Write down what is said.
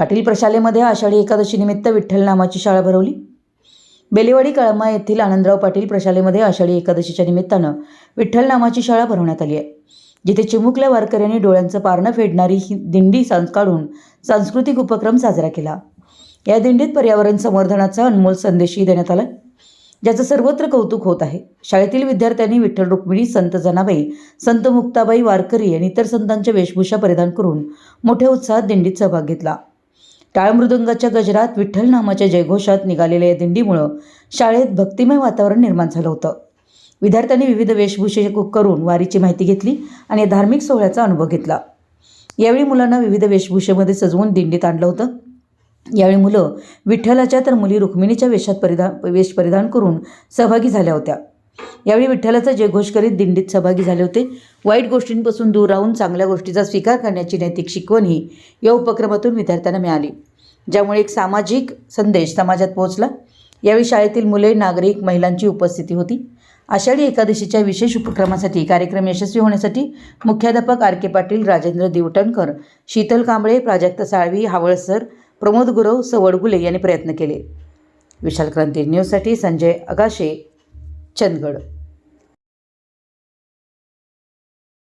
पाटील प्रशालेमध्ये आषाढी एकादशीनिमित्त विठ्ठल नामाची शाळा भरवली. बेलेवाडी कळंबा येथील आनंदराव पाटील प्रशालेमध्ये आषाढी एकादशीच्या निमित्तानं विठ्ठल नामाची शाळा भरवण्यात आली आहे. जिथे चिमुकल्या वारकऱ्यांनी डोळ्यांचं पारणं फेडणारी ही दिंडी सांज काढून सांस्कृतिक उपक्रम साजरा केला. या दिंडीत पर्यावरण संवर्धनाचा अनमोल संदेशही देण्यात आला. ज्याचं सर्वत्र कौतुक होत आहे. शाळेतील विद्यार्थ्यांनी विठ्ठल रुक्मिणी संत जनाबाई संत मुक्ताबाई वारकरी आणि इतर संतांच्या वेशभूषा परिधान करून मोठ्या उत्साहात दिंडीत सहभाग घेतला. टाळमृदुंगाच्या गजरात विठ्ठल नामाच्या जयघोषात निघालेल्या या दिंडीमुळं शाळेत भक्तिमय वातावरण निर्माण झालं होतं. विद्यार्थ्यांनी विविध वेशभूषे करून वारीची माहिती घेतली आणि धार्मिक सोहळ्याचा अनुभव घेतला. यावेळी मुलांना विविध वेशभूषेमध्ये सजवून दिंडीत आणलं होतं. यावेळी मुलं विठ्ठलाच्या तर मुली रुक्मिणीच्या वेशात परिधान वेश परिधान करून सहभागी झाल्या होत्या. यावेळी विठ्ठलाचा जयघोष करीत दिंडीत सहभागी झाले होते. वाईट गोष्टींपासून दूर राहून चांगल्या गोष्टीचा स्वीकार करण्याची नैतिक शिकवणही या उपक्रमातून विद्यार्थ्यांना मिळाली. ज्यामुळे एक सामाजिक संदेश समाजात पोहोचला. यावेळी शाळेतील मुले नागरिक महिलांची उपस्थिती होती. आषाढी एकादशीच्या विशेष उपक्रमासाठी कार्यक्रम यशस्वी होण्यासाठी मुख्याध्यापक आर के पाटील राजेंद्र दिवटणकर शीतल कांबळे प्राजक्त साळवी हावळसर प्रमोद गुरव सवडगुले यांनी प्रयत्न केले. विशाल क्रांती न्यूजसाठी संजय अगाशे चंदगड.